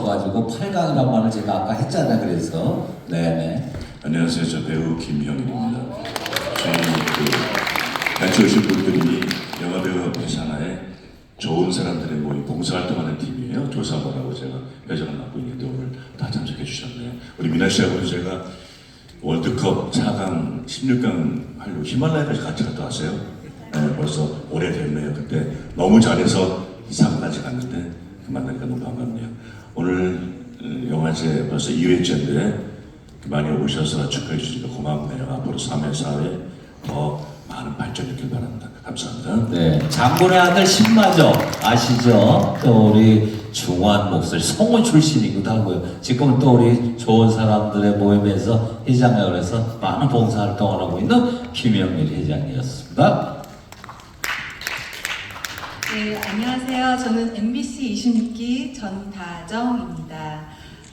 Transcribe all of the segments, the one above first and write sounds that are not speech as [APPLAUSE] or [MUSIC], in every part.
오셔가지고 8강이란 말을 제가 아까 했잖아요. 그래서 네네. 안녕하세요. 저 배우 김형일입니다. 저희 그 같이 오신 분들이 영화배우 회사나에 좋은 사람들의 모임 봉사활동하는 팀이에요. 조사모라고 제가 회장을 맡고 있는데 오늘 다 참석해 주셨네요. 우리 미나 씨하고도 제가 월드컵 4강, 16강 하려고 히말라야까지 같이 갔다 왔어요. 네, 벌써 오래됐네요. 그때 너무 잘해서 이상까지 갔는데 만나니까 너무 반갑네요. 오늘 어, 영화제 벌써 2회째인데 많이 오셔서 축하해 주시니까 고맙네요. 앞으로 3회, 4회 더 많은 발전 있길 바랍니다. 감사합니다. 네, 장군의 아들 신마저 아시죠? 또 우리 중환 목소리 성우 출신이기도 하고요. 지금 또 우리 좋은 사람들의 모임에서 회장을 해서 많은 봉사활동을 하고 있는 김영일 회장이었습니다. 네, 안녕하세요. 저는 MBC 26기 전다정입니다.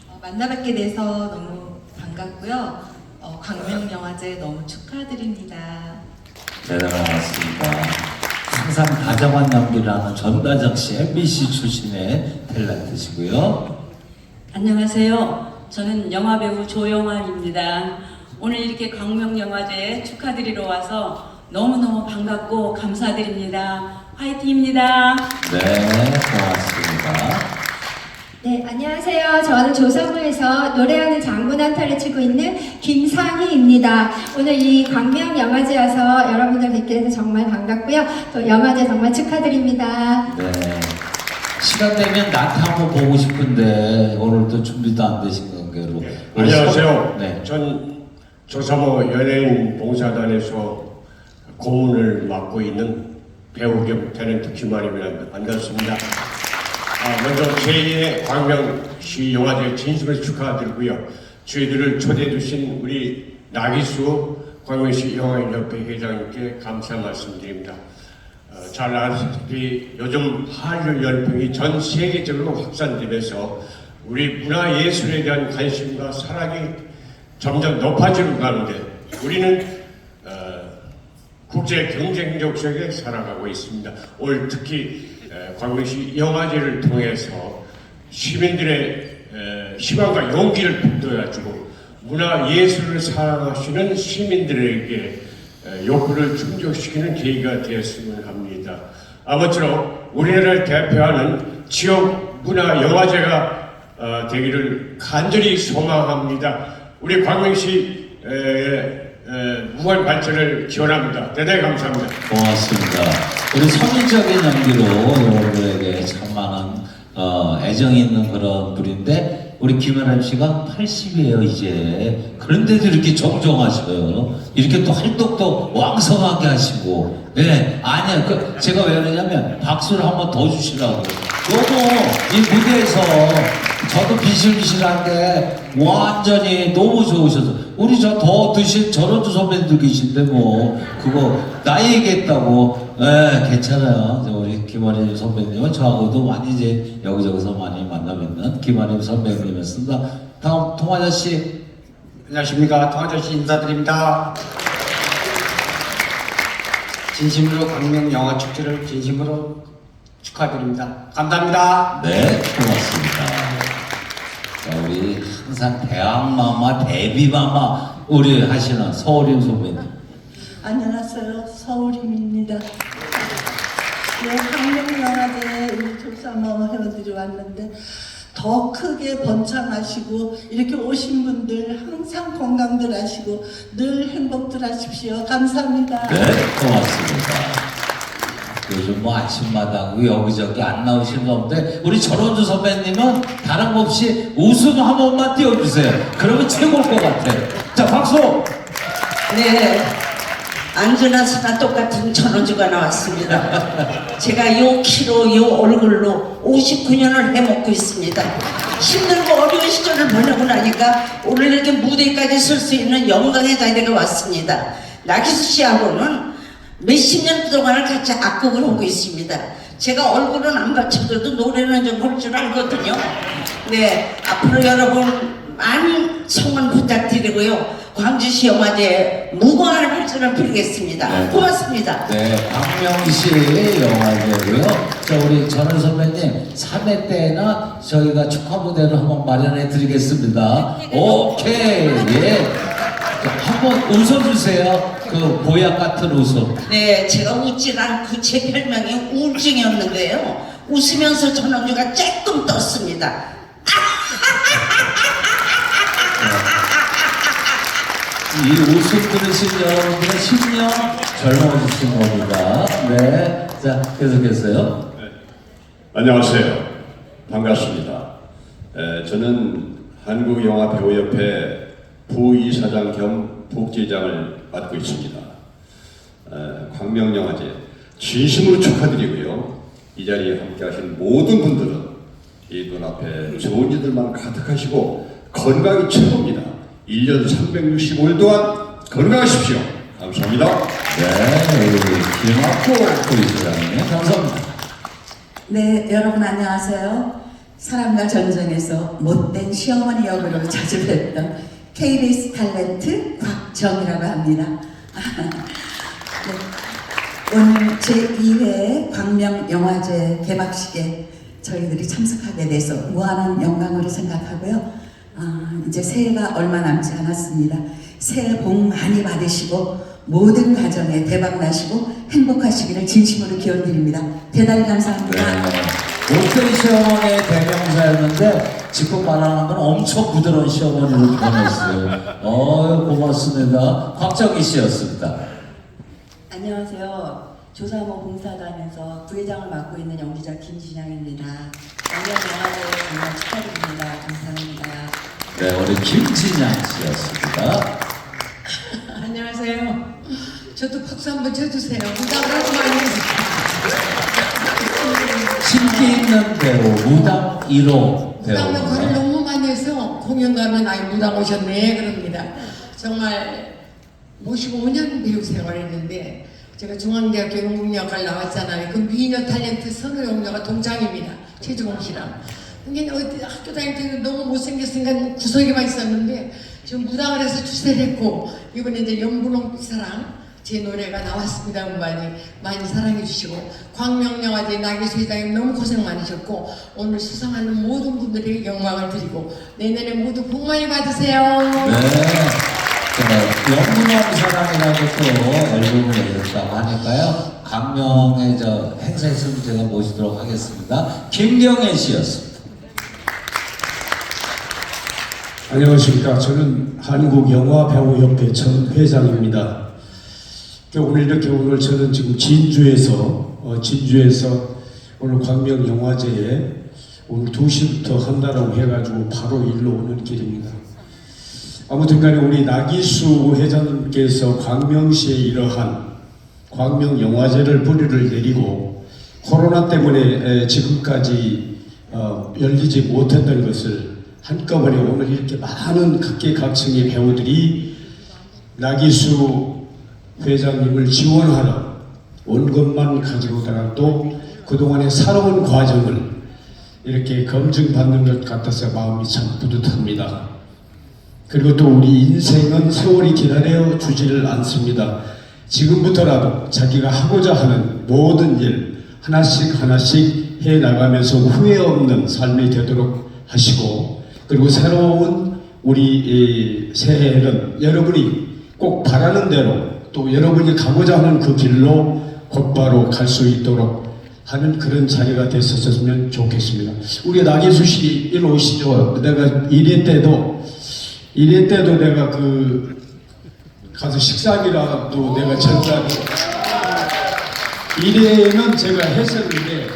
어, 만나뵙게 돼서 너무 반갑고요. 어, 광명영화제 너무 축하드립니다. 대단하셨습니다. 항상 다정한 연기를 하는 전다정 씨, MBC 출신의 탤런트시고요. 안녕하세요. 저는 영화배우 조영환입니다. 오늘 이렇게 광명영화제 축하드리러 와서 너무너무 반갑고 감사드립니다. 화이팅입니다. 네, 고맙습니다. 네, 안녕하세요. 저는 조성우에서 노래하는 장군 한타를 치고 있는 김상희입니다. 오늘 이 광명 영화제 와서 여러분들 뵙게 돼서 정말 반갑고요. 또 영화제 정말 축하드립니다. 네. 시간 되면 나트 한번 보고 싶은데 오늘도 준비도 안 되신 관계로. 우리 안녕하세요. 서- 네. 전 조사모 연예인 봉사단에서 고문을 맡고 있는 배우 겸 탤런트 김한입니다. 반갑습니다. 아, 먼저 제2회 광명시 영화제 진심을 축하드리고요. 저희들을 초대해 주신 우리 나기수 광명시 영화인협회 회장님께 감사 말씀드립니다. 어, 잘 아시다시피 요즘 한류 열풍이 전 세계적으로 확산되면서 우리 문화 예술에 대한 관심과 사랑이 점점 높아지고 가는데 우리는 어, 국제 경쟁력 속에 살아가고 있습니다. 올 특히 에, 광명시 영화제를 통해서 시민들의 에, 희망과 용기를 북돋아주고 문화 예술을 사랑하시는 시민들에게 에, 욕구를 충족시키는 계기가 되었으면 합니다. 아무쪼록 우리나라를 대표하는 지역 문화 영화제가 어, 되기를 간절히 소망합니다. 우리 광명시 무한 발전을 기원합니다. 대단히 감사합니다. 고맙습니다. 우리 성의적인 연기로 여러분들에게 참 많은 어, 애정이 있는 그런 분인데 우리 김연아 씨가 80이에요 이제 그런데도 이렇게 정정하셔요 이렇게 또 활동도 왕성하게 하시고 예 아니야 그 제가 왜 그러냐면 박수를 한번 더 주시라고 너무 이 무대에서 저도 비실비실한데 완전히 너무 좋으셔서 우리 저 더 드신 저런도 선배님들 계신데 뭐 그거 나이 얘기했다고 예 괜찮아요 저 우리 김원희 선배님은 저하고도 많이 이제 여기저기서 많이 만나뵙는 김원희 선배님이었습니다 다음 통화자 씨 안녕하십니까 통화저씨 인사드립니다. 진심으로 광명 영화 축제를 진심으로 축하드립니다. 감사합니다. 네, 고맙습니다. 항상 대학마마, 데뷔마마 우리 하시는 서울인 선배님. 안녕하세요. 서울임입니다. 네, 한국영화제 우리 조사모 회원들이 왔는데 더 크게 번창하시고 이렇게 오신 분들 항상 건강들 하시고 늘 행복들 하십시오. 감사합니다. 네, 고맙습니다. 요즘 뭐 아침마당 여기저기 안 나오시는 건데 우리 전원주 선배님은 다른 거 없이 웃음 한 번만 띄워주세요. 그러면 최고일 것 같아. 자, 박수! 네. 안주나 수나 똑같은 전원주가 나왔습니다. 제가 요 키로 요 얼굴로 59년을 해먹고 있습니다. 힘들고 어려운 시절을 보내고 나니까 오늘 이렇게 무대까지 설 수 있는 영광의 자리가 왔습니다. 나기수 씨하고는 몇십 년 동안을 같이 악곡을 하고 있습니다. 제가 얼굴은 안 받쳐줘도 노래는 좀할줄 알거든요. 네, 앞으로 여러분 많은 성원 부탁드리고요. 광주시 영화제 무궁한 발전을 빌겠습니다. 네. 고맙습니다. 네, 박명시 영화제고요. 자, 우리 전원 선배님 3회 때나 저희가 축하 무대를 한번 마련해 드리겠습니다. 오케이, 예. 자, 한번 웃어주세요. 그 보약 같은 웃음. 네, 제가 웃질 않고 제 별명이 우울증이었는데요. 웃으면서 전원주가 쬐끔 떴습니다. 이 웃음 들으신 여러분들의 10년 젊어지신 겁니다. 네. 자, 계속해서요. 안녕하세요. 반갑습니다. 에, 저는 한국영화배우협회 부이사장 겸 부국제장을 맡고 있습니다. 에, 광명영화제 진심으로 축하드리고요. 이 자리에 함께하신 모든 분들은 이 눈앞에 좋은 일들만 가득하시고 건강이 최고입니다. 1년 365일 동안 건강하십시오. 감사합니다. 네, 우리 김학고 부이사장님 감사합니다. 네, 여러분 안녕하세요. 사람과 전쟁에서 못된 시어머니 역으로 [LAUGHS] 자주 뵀던 KBS 탤런트 곽정이라고 합니다. 네, 오늘 제2회 광명영화제 개막식에 저희들이 참석하게 돼서 무한한 영광으로 생각하고요. 아, 이제 새해가 얼마 남지 않았습니다. 새해 복 많이 받으시고 모든 가정에 대박 나시고 행복하시기를 진심으로 기원드립니다. 대단히 감사합니다. 네. 못된 시어머니의 대명사였는데 지금 말하는 건 엄청 부드러운 시어머니로 변했어요. 어 고맙습니다. 곽정희 씨였습니다. 안녕하세요. 조사모 봉사단에서 부회장을 맡고 있는 연기자 김진양입니다. 작년 영화제 정말 축하드립니다. 감사합니다. 네, 우리 김진양 씨였습니다. [LAUGHS] 안녕하세요. 저도 박수 한번 쳐주세요. 부담을 하지 말고. 신기 있는 배우 무당 1호 무당 역할을 배우. 너무 많이 해서 공연 가면 아이 무당 오셨네 그럽니다. 정말 55년 배우 생활했는데 제가 중앙대학교 연극 역할 나왔잖아요. 그 미녀 탤런트 선호용녀가 동창입니다. 최종원 씨랑. 근데 어디 학교 다닐 때는 너무 못생겼으니까 구석에만 있었는데 지금 무당을 해서 출세를 했고 이번에 이제 연분홍 사랑 제 노래가 나왔습니다. 많이 많이 사랑해 주시고 광명영화제 나기수 회장님 너무 고생 많으셨고 오늘 수상하는 모든 분들에게 영광을 드리고 내년에 모두 복 많이 받으세요. 네. 영문왕 사랑이라고 또 앨범을 내셨다고 하니까요. 강명의 저 행사 있으면 제가 모시도록 하겠습니다. 김경애 씨였습니다. 안녕하십니까. 저는 한국영화배우협회 전 회장입니다. 그 오늘 이렇게 오늘 저는 지금 진주에서 어, 진주에서 오늘 광명 영화제에 오늘 2시부터 한다라고 해가지고 바로 일로 오는 길입니다. 아무튼간에 우리 나기수 회장님께서 광명시에 이러한 광명 영화제를 뿌리를 내리고 코로나 때문에 에, 지금까지 어, 열리지 못했던 것을 한꺼번에 오늘 이렇게 많은 각계각층의 배우들이 나기수 회장님을 지원하러 온 것만 가지고더라도 그동안의 살아온 과정을 이렇게 검증받는 것 같아서 마음이 참 뿌듯합니다. 그리고 또 우리 인생은 세월이 기다려 주지를 않습니다. 지금부터라도 자기가 하고자 하는 모든 일 하나씩 하나씩 해 나가면서 후회 없는 삶이 되도록 하시고 그리고 새로운 우리 이 새해에는 여러분이 꼭 바라는 대로 또 여러분이 가고자 하는 그 길로 곧바로 갈 수 있도록 하는 그런 자리가 됐었으면 좋겠습니다. 우리 나계수 씨 일로 오시죠. 내가 1회 때도 1회 때도 내가 그 가서 식사기라도 내가 전달 1회는 제가 했었는데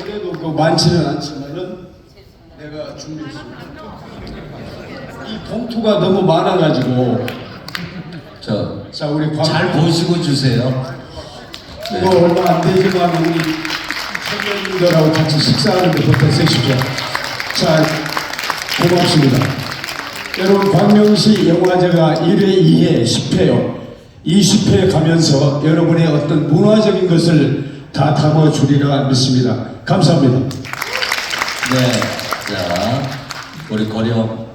올해도 그 많지는 않지만은 내가 준비했습니다. 이 봉투가 너무 많아가지고 저, 자 우리 광- 잘 보시고 주세요. 네. 이거 얼마 안 되지만 우리 선배님들하고 같이 식사하는 데 보태 쓰십시오. 자, 고맙습니다. 여러분, 광명시 영화제가 1회, 2회, 10회요. 20회 가면서 여러분의 어떤 문화적인 것을 다 담아주리라 믿습니다. 감사합니다. 네. 자, 우리 거령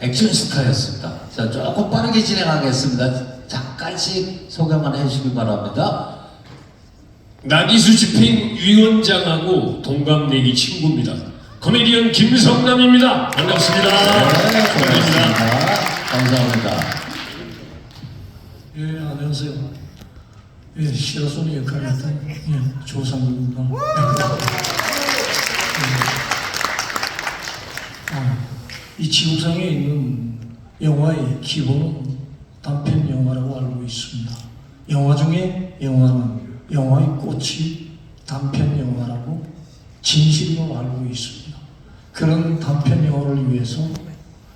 액션 스타였습니다. 자, 조금 빠르게 진행하겠습니다. 잠 깐씩 소개만 해주시기 바랍니다. 나기수 집행 위원장하고 동갑내기 친구입니다. 코미디언 김성남입니다. 반갑습니다. 네, 반갑습니다. 감사합니다. 예, 안녕하세요. 예, 시라소니 역할을 했던 예, 조상입니다. 예. 아, 이 지구상에 있는 영화의 기본은 단편 영화라고 알고 있습니다. 영화 중에 영화는 영화의 꽃이 단편 영화라고 진실로 알고 있습니다. 그런 단편 영화를 위해서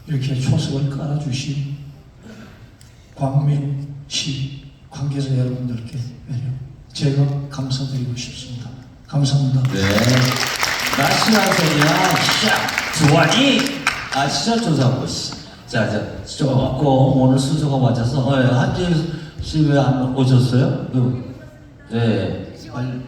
이렇게 초석을 깔아주신 광명시 관계자 여러분들께 제가 감사드리고 싶습니다. 감사합니다. 네. 나시라소니아 샤 주환이 아시죠 조상구 씨. 자, 자 조금 오늘 순서가 맞아서 어, 예, 한지 씨 왜 안 오셨어요? 그, 네, 빨리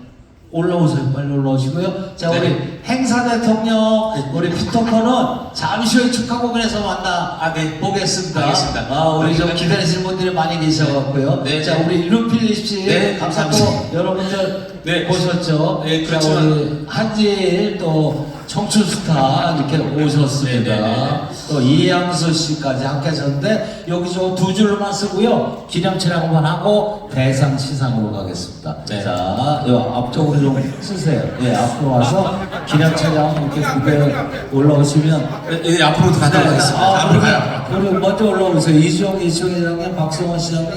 올라오세요. 빨리 올라오시고요. 자, 우리 행사 대통령 우리 피터커는 잠시 후에 축하 공연에서 만나 보겠습니다. 알겠습니다. 아, 우리 좀 기다리시는 분들이 많이 계셔갖고요. 네, 자, 네. 우리 루필립 씨, 네, 또 감사합니다. 여러분들 네. 보셨죠? 네, 자, 그렇지만- 우리 한지일 또 청춘 스타 이렇게 오셨습니다. 네, 네, 네. 또 이양수 씨까지 함께 하셨는데 여기 저두 줄로만 쓰고요. 기념 촬영만 하고 대상 시상으로 가겠습니다. 네. 자, 요 앞쪽으로 좀 쓰세요. 예, 앞으로 와서 기념 촬영 이렇게 무대 올라오시면 예, 앞으로 가도록 하겠습니다. 아, 앞으로. 가요. 그리고 먼저 올라오세요. 이주영, 이주영 회장님, 박성원 시장님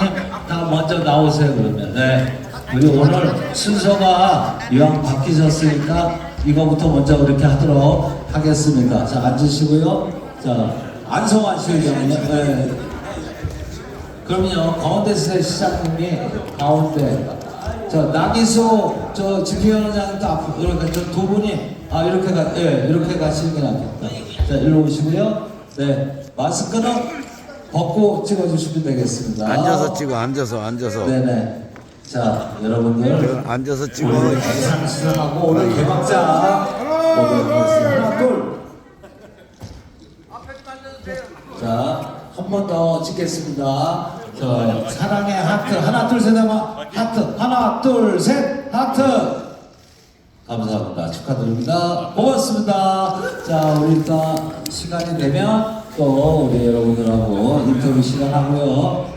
다 먼저 나오세요. 그러면. 네. 우리 오늘 순서가 이왕 바뀌셨으니까 이거부터 먼저 그렇게 하도록 하겠습니다. 자, 앉으시고요. 자, 안성환 시 회장님. 네. 그럼요. 가운데 시- 시장님이 가운데. 자, 나기수 저 집행위원장님도 앞으로 이렇게 저두 분이 아 이렇게 가, 예, 이렇게 가시는 게 낫겠다. 자, 일로 오시고요. 네, 마스크는 벗고 찍어주시면 되겠습니다. 앉아서 찍어 앉아서 앉아서 네네. 자, 여러분들 앉아서 찍어 오늘 대상 수상하고 오늘 개막자 보도록 하겠습니다. 하나, 둘. 자, 한 번 더 찍겠습니다. 자, 사랑의 하트. 하나, 둘, 셋 하면 하트. 하나, 둘, 셋. 하트. 감사합니다. 축하드립니다. 고맙습니다. 자, 우리 일단 시간이 되면 또 우리 여러분들하고 인터뷰 시간 하고요.